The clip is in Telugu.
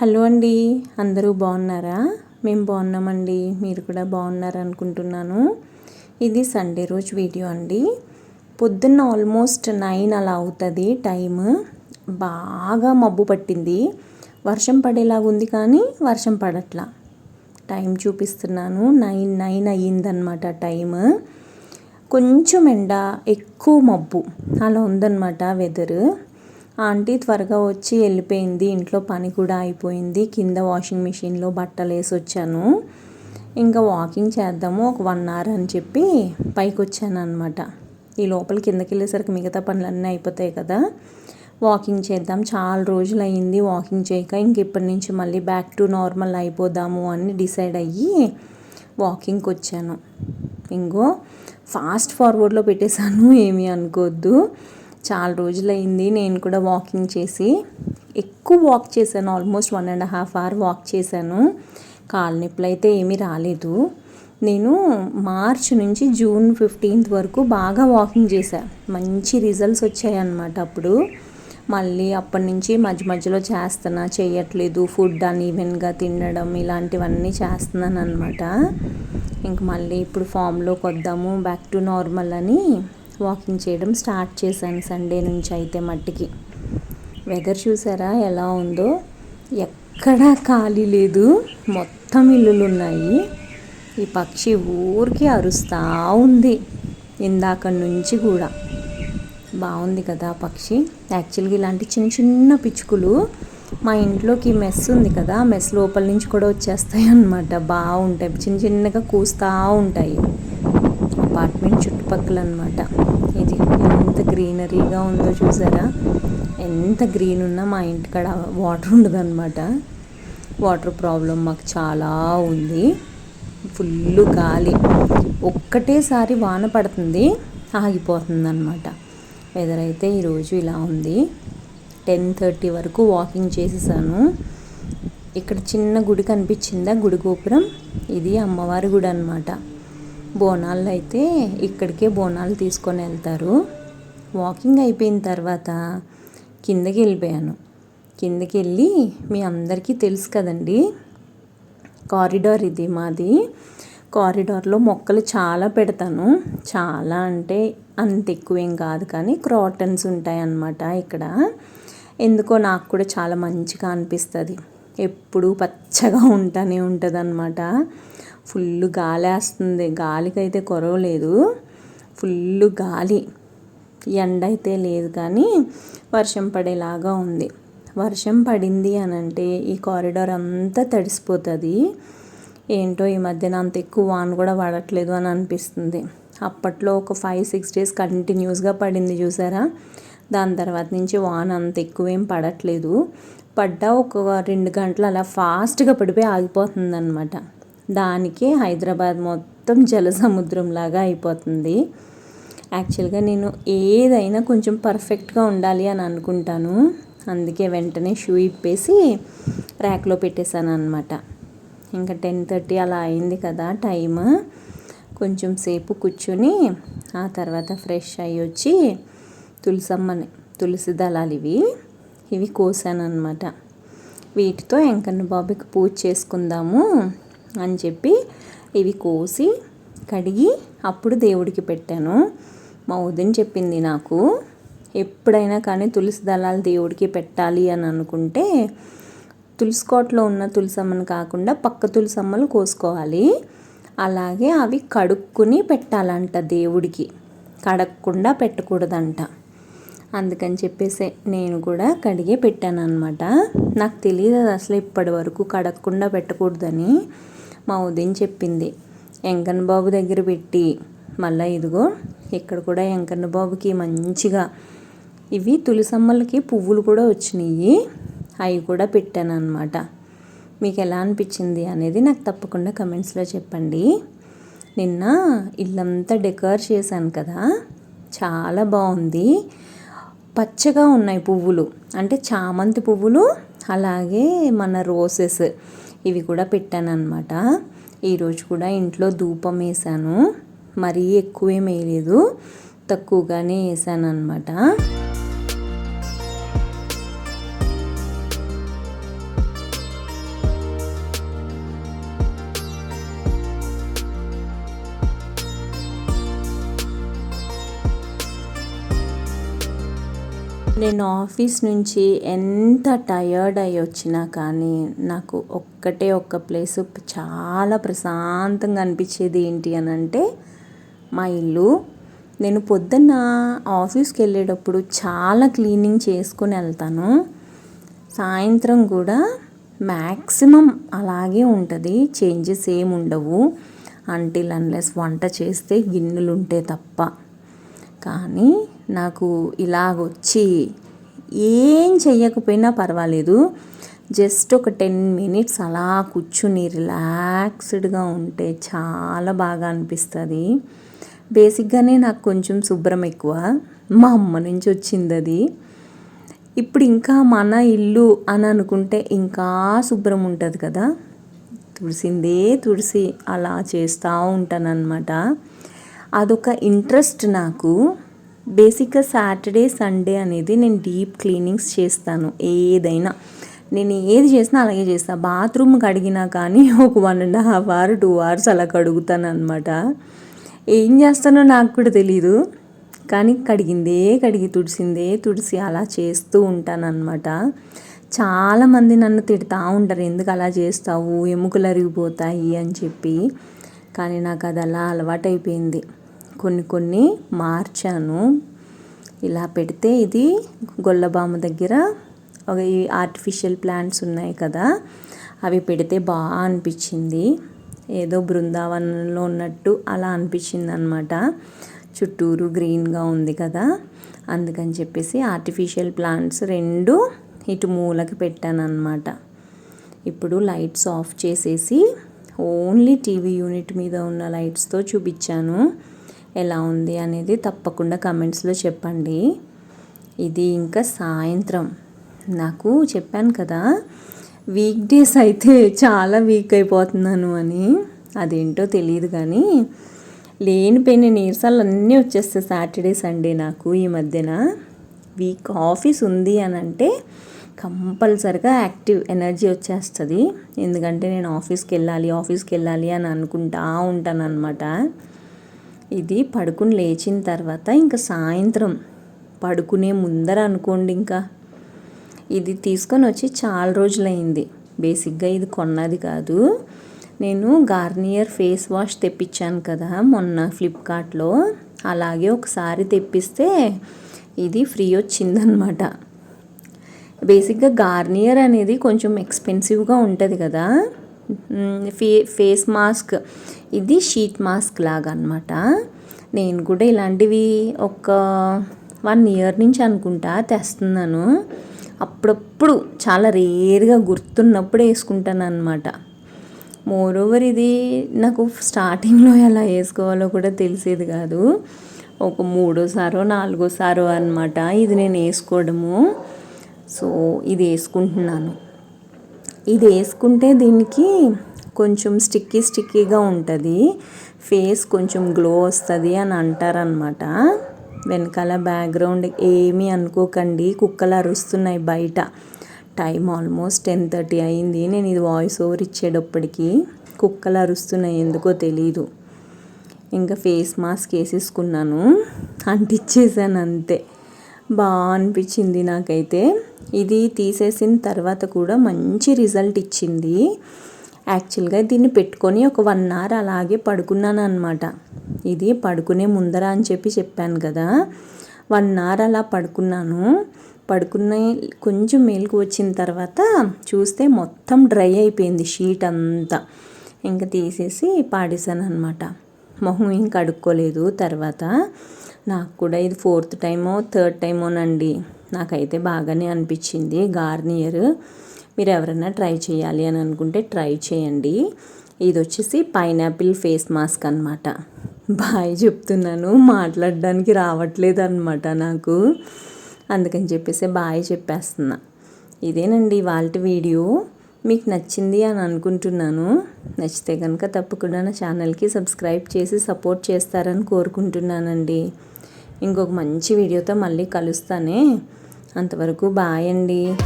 హలో అండి అందరూ బాగున్నారా? మేము బాగున్నామండి మీరు కూడా బాగున్నారనుకుంటున్నాను. ఇది సండే రోజు వీడియో అండి. పొద్దున్న ఆల్మోస్ట్ నైన్ అలా అవుతుంది టైం బాగా మబ్బు పట్టింది. వర్షం పడేలాగా ఉంది కానీ వర్షం పడట్లా. టైం చూపిస్తున్నాను. నైన్ నైన్ అయ్యిందనమాట టైం కొంచెం ఎండ ఎక్కువ మబ్బు. అలా ఉందన్నమాట వెదరు. ఆంటీ త్వరగా వచ్చి వెళ్ళిపోయింది. ఇంట్లో పని కూడా అయిపోయింది. కింద వాషింగ్ మిషన్లో బట్టలు వేసి వచ్చాను ఇంకా వాకింగ్ చేద్దాము. ఒక వన్ అవర్ అని చెప్పి పైకి వచ్చాను అనమాట ఈ లోపల కిందకి వెళ్ళేసరికి మిగతా పనులన్నీ అయిపోతాయి కదా. వాకింగ్ చేద్దాం. చాలా రోజులు అయింది వాకింగ్ చేయక. ఇంక ఇప్పటి నుంచి మళ్ళీ బ్యాక్ టు నార్మల్ అయిపోదాము అని డిసైడ్ అయ్యి వాకింగ్కి వచ్చాను ఇంకో ఫాస్ట్ ఫార్వర్డ్లో పెట్టేశాను. ఏమీ అనుకోవద్దు చాలా రోజులైంది నేను కూడా వాకింగ్ చేసి. ఎక్కువ వాక్ చేశాను almost one and half hour walk చేశాను. కాళ్ళ నొప్పులు అయితే ఏమీ రాలేదు. నేను మార్చ్ నుంచి జూన్ ఫిఫ్టీన్త్ వరకు బాగా వాకింగ్ చేశాను మంచి రిజల్ట్స్ వచ్చాయన్నమాట అప్పుడు. మళ్ళీ అప్పటి నుంచి మధ్య మధ్యలో చేస్తున్నా చేయట్లేదు. ఫుడ్ అని ఈవెన్గా తినడం ఇలాంటివన్నీ చేస్తున్నాను అనమాట ఇంక మళ్ళీ ఇప్పుడు ఫామ్లోకి వద్దాము బ్యాక్ టు నార్మల్ అని వాకింగ్ చేయడం స్టార్ట్ చేశాను సండే నుంచి అయితే మట్టికి. వెదర్ చూసారా? ఎలా ఉందో? ఎక్కడా ఖాళీ లేదు. మొత్తం ఇల్లులు ఉన్నాయి ఈ పక్షి ఊరికి అరుస్తూ ఉంది. ఇందాక నుంచి కూడా. బాగుంది కదా పక్షి. యాక్చువల్గా ఇలాంటి చిన్న చిన్న పిచ్చుకలు మా ఇంట్లోకి మెస్ ఉంది కదా. మెస్ లోపల నుంచి కూడా వచ్చేస్తాయి అన్నమాట బాగుంటాయి. చిన్న చిన్నగా కూస్తూ ఉంటాయి. అపార్ట్మెంట్ చుట్టుపక్కల అనమాట ఇది ఎంత గ్రీనరీగా ఉందో చూసారా? ఎంత గ్రీన్ ఉన్నా మా ఇంటికాడ వాటర్ ఉండదన్నమాట వాటర్ ప్రాబ్లం మాకు చాలా ఉంది. ఫుల్ గాలి. ఒక్కటేసారి వాన పడుతుంది ఆగిపోతుంది అనమాట వెదర్ అయితే ఈరోజు ఇలా ఉంది. టెన్ థర్టీ వరకు వాకింగ్ చేసేసాను. ఇక్కడ చిన్న గుడి కనిపించిందా? గుడి గోపురం? ఇది అమ్మవారి గుడి అనమాట బోనాలు అయితే ఇక్కడికే బోనాలు తీసుకొని వెళ్తారు. వాకింగ్ అయిపోయిన తర్వాత కిందకి వెళ్ళిపోయాను. కిందకి వెళ్ళి మీ అందరికీ తెలుసు కదండి కారిడార్ ఇది మాది. కారిడార్లో మొక్కలు చాలా పెడతాను. చాలా అంటే అంత ఎక్కువేం కాదు కానీ క్రాటన్స్ ఉంటాయి అన్నమాట ఇక్కడ. ఎందుకో నాకు కూడా చాలా మంచిగా అనిపిస్తుంది. ఎప్పుడూ పచ్చగా ఉంటానే ఉంటుంది ఫుల్ గాలి వేస్తుంది గాలికైతే కొరవలేదు. ఫుల్ గాలి. ఎండ అయితే లేదు కానీ వర్షం పడేలాగా ఉంది. వర్షం పడింది అని అంటే ఈ కారిడార్ అంతా తడిసిపోతుంది. ఏంటో ఈ మధ్యన అంత ఎక్కువ వాన్ కూడా పడట్లేదు అని అనిపిస్తుంది. అప్పట్లో ఒక ఫైవ్ సిక్స్ డేస్ కంటిన్యూస్గా పడింది చూసారా? దాని తర్వాత నుంచి వాన్ అంత ఎక్కువేం పడట్లేదు. పడ్డా ఒక రెండు గంటలు అలా ఫాస్ట్గా పడిపోయి ఆగిపోతుంది అనమాట దానికి హైదరాబాద్ మొత్తం జల సముద్రంలాగా అయిపోతుంది. యాక్చువల్గా నేను ఏదైనా కొంచెం పర్ఫెక్ట్గా ఉండాలి అని అనుకుంటాను. అందుకే వెంటనే షూ ఇప్పేసి ర్యాక్లో పెట్టేశాను అనమాట ఇంకా టెన్ థర్టీ అలా అయింది కదా టైమ్. కొంచెం సేపు కూర్చుని ఆ తర్వాత ఫ్రెష్ అయ్యి వచ్చి తులసమ్మని తులసి దళాలు ఇవి ఇవి కోసాను అనమాట వీటితో వెంకన్న బాబుకి పూజ చేసుకుందాము. అని చెప్పి ఇవి కోసి కడిగి అప్పుడు దేవుడికి పెట్టాను. మా వదిన చెప్పింది నాకు ఎప్పుడైనా కానీ తులసి దళాలు దేవుడికి పెట్టాలి అని అనుకుంటే తులసికోటలో ఉన్న తులసమ్మను కాకుండా పక్క తులసమ్మలు కోసుకోవాలి. అలాగే అవి కడుక్కుని పెట్టాలంట దేవుడికి కడగకుండా పెట్టకూడదంట. అందుకని చెప్పేసి నేను కూడా కడిగే పెట్టాను అనమాట నాకు తెలియదు అసలు ఇప్పటి వరకు కడగకుండా పెట్టకూడదని. మా ఉదయం చెప్పింది. వెంకన్న బాబు దగ్గర పెట్టి మళ్ళీ ఇదిగో ఇక్కడ కూడా వెంకన్న బాబుకి మంచిగా ఇవి తులసమ్మలకి పువ్వులు కూడా వచ్చినాయి. అవి కూడా పెట్టాను అనమాట మీకు ఎలా అనిపించింది అనేది నాకు తప్పకుండా కమెంట్స్లో చెప్పండి. నిన్న ఇల్లంతా డెకర్ చేశాను కదా చాలా బాగుంది. పచ్చగా ఉన్నాయి పువ్వులు. అంటే చామంతి పువ్వులు అలాగే మన రోసెస్. ఇవి కూడా పెట్టాను అనమాట ఈరోజు కూడా ఇంట్లో ధూపం వేసాను. మరీ ఎక్కువేం వేయలేదు. తక్కువగానే వేసాను అనమాట నేను ఆఫీస్ నుంచి ఎంత టయర్డ్ అయ్యి వచ్చినా కానీ నాకు ఒక్కటే ఒక్క ప్లేస్ చాలా ప్రశాంతంగా అనిపించేది ఏంటి అని అంటే మా ఇల్లు. నేను పొద్దున్న ఆఫీస్కి వెళ్ళేటప్పుడు చాలా క్లీనింగ్ చేసుకుని వెళ్తాను. సాయంత్రం కూడా మ్యాక్సిమం అలాగే ఉంటుంది. చేంజెస్ ఏమి ఉండవు. అంటిల్ అన్లెస్ వంట చేస్తే గిన్నెలు ఉంటే తప్ప. కానీ నాకు ఇలాగొచ్చి ఏం చెయ్యకపోయినా పర్వాలేదు. జస్ట్ ఒక టెన్ మినిట్స్ అలా కూర్చుని రిలాక్స్డ్గా ఉంటే చాలా బాగా అనిపిస్తుంది. బేసిక్గానే నాకు కొంచెం శుభ్రం ఎక్కువ. మా అమ్మ నుంచి వచ్చింది అది ఇప్పుడు ఇంకా మన ఇల్లు అని అనుకుంటే ఇంకా శుభ్రం ఉంటుంది కదా. తుడిసిందే తుడిసి అలా చేస్తూ ఉంటానన్నమాట. అదొక ఇంట్రెస్ట్ నాకు. బేసిక్గా సాటర్డే సండే అనేది నేను డీప్ క్లీనింగ్స్ చేస్తాను ఏదైనా. నేను ఏది చేసినా అలాగే చేస్తాను బాత్రూమ్ కడిగినా కానీ ఒక one and half hour two hours అలా కడుగుతాను అనమాట ఏం చేస్తానో నాకు కూడా తెలీదు. కానీ కడిగిందే కడిగి తుడిసిందే తుడిసి అలా చేస్తూ ఉంటాను అనమాట చాలామంది నన్ను తిడతా ఉంటారు. ఎందుకు అలా చేస్తావు? ఎముకలు అరిగిపోతాయి అని చెప్పి. కానీ నాకు అది అలా అలవాటైపోయింది. కొన్ని కొన్ని మార్చాను. ఇలా పెడితే ఇది గొల్లబామ దగ్గర ఒక ఈ ఆర్టిఫిషియల్ ప్లాంట్స్ ఉన్నాయి కదా అవి పెడితే బాగా అనిపించింది. ఏదో బృందావనంలో ఉన్నట్టు అలా అనిపించింది అనమాట చుట్టూరు గ్రీన్గా ఉంది కదా అందుకని చెప్పేసి ఆర్టిఫిషియల్ ప్లాంట్స్ రెండు ఇటు మూలకి పెట్టాను అనమాట ఇప్పుడు లైట్స్ ఆఫ్ చేసేసి ఓన్లీ టీవీ యూనిట్ మీద ఉన్న లైట్స్తో చూపించాను. ఎలా ఉంది అనేది తప్పకుండా కమెంట్స్లో చెప్పండి. ఇది ఇంకా సాయంత్రం. నాకు చెప్పాను కదా వీక్ డేస్ అయితే చాలా వీక్ అయిపోతున్నాను అని. అదేంటో తెలియదు కానీ లేనిపోయిన నీరసాలు అన్నీ వచ్చేస్తాయి సాటర్డే సండే నాకు ఈ మధ్యన. వీక్ ఆఫీస్ ఉంది అని అంటే కంపల్సరిగా యాక్టివ్ ఎనర్జీ వచ్చేస్తుంది. ఎందుకంటే నేను ఆఫీస్కి వెళ్ళాలి ఆఫీస్కి వెళ్ళాలి అని అనుకుంటా ఉంటాను అనమాట ఇది పడుకుని లేచిన తర్వాత ఇంకా సాయంత్రం. పడుకునే ముందర అనుకోండి ఇంకా. ఇది తీసుకొని వచ్చి చాలా రోజులైంది. బేసిక్గా ఇది కొన్నది కాదు. నేను గార్నియర్ ఫేస్ వాష్ తెప్పించాను కదా మొన్న ఫ్లిప్కార్ట్లో. అలాగే ఒకసారి తెప్పిస్తే ఇది ఫ్రీ వచ్చిందనమాట. బేసిక్గా గార్నియర్ అనేది కొంచెం ఎక్స్పెన్సివ్గా ఉంటుంది కదా. ఫే ఫేస్ మాస్క్. ఇది షీట్ మాస్క్ లాగా అనమాట నేను కూడా ఇలాంటివి ఒక వన్ ఇయర్ నుంచి అనుకుంటా తెస్తున్నాను. అప్పుడప్పుడు చాలా రేర్గా గుర్తున్నప్పుడు వేసుకుంటాను అనమాట మోర్ ఓవర్ ఇది నాకు స్టార్టింగ్లో ఎలా వేసుకోవాలో కూడా తెలిసేది కాదు. ఒక మూడోసారో నాలుగోసారో అనమాట ఇది నేను వేసుకోవడము. సో ఇది వేసుకుంటున్నాను. ఇది వేసుకుంటే దీనికి కొంచెం స్టిక్కీ స్టిక్కీగా ఉంటుంది. ఫేస్ కొంచెం గ్లో వస్తుంది అని అంటారనమాట వెనకాల బ్యాక్గ్రౌండ్ ఏమీ అనుకోకండి. కుక్కలు అరుస్తున్నాయి బయట. టైం ఆల్మోస్ట్ టెన్ థర్టీ అయింది. నేను ఇది వాయిస్ ఓవర్ ఇచ్చేటప్పటికి కుక్కలు అరుస్తున్నాయి ఎందుకో తెలీదు. ఇంకా ఫేస్ మాస్క్ వేసేసుకున్నాను. అంటిచ్చేసాను అంతే. బాగా అనిపించింది నాకైతే. ఇది తీసేసిన తర్వాత కూడా మంచి రిజల్ట్ ఇచ్చింది. యాక్చువల్గా దీన్ని పెట్టుకొని ఒక వన్ అవర్ అలాగే పడుకున్నాను అనమాట ఇది పడుకునే ముందర అని చెప్పి చెప్పాను కదా. వన్ అవర్ అలా పడుకున్నాను. పడుకున్న కొంచెం మేలుకు వచ్చిన తర్వాత చూస్తే మొత్తం డ్రై అయిపోయింది షీట్ అంతా. ఇంకా తీసేసి పాడేశాను అనమాట మొహం ఇంకా కడుక్కోలేదు తర్వాత. నాకు కూడా ఇది ఫోర్త్ టైమో థర్డ్ టైమోనండి. నాకైతే బాగానే అనిపించింది. గార్నియర్ మీరు ఎవరైనా ట్రై చేయాలి అని అనుకుంటే ట్రై చేయండి. ఇది వచ్చేసి పైనాపిల్ ఫేస్ మాస్క్ అనమాట బాయ్ చెప్తున్నాను. మాట్లాడడానికి రావట్లేదు అనమాట నాకు. అందుకని చెప్పేసి బాయ్ చెప్పేస్తున్నా. ఇదేనండి వాళ్ళ వీడియో. మీకు నచ్చింది అని అనుకుంటున్నాను. నచ్చితే కనుక తప్పకుండా నా ఛానల్కి సబ్స్క్రైబ్ చేసి సపోర్ట్ చేస్తారని కోరుకుంటున్నానండి. ఇంకొక మంచి వీడియోతో మళ్ళీ కలుస్తానే. అంతవరకు బాయ్ అండి.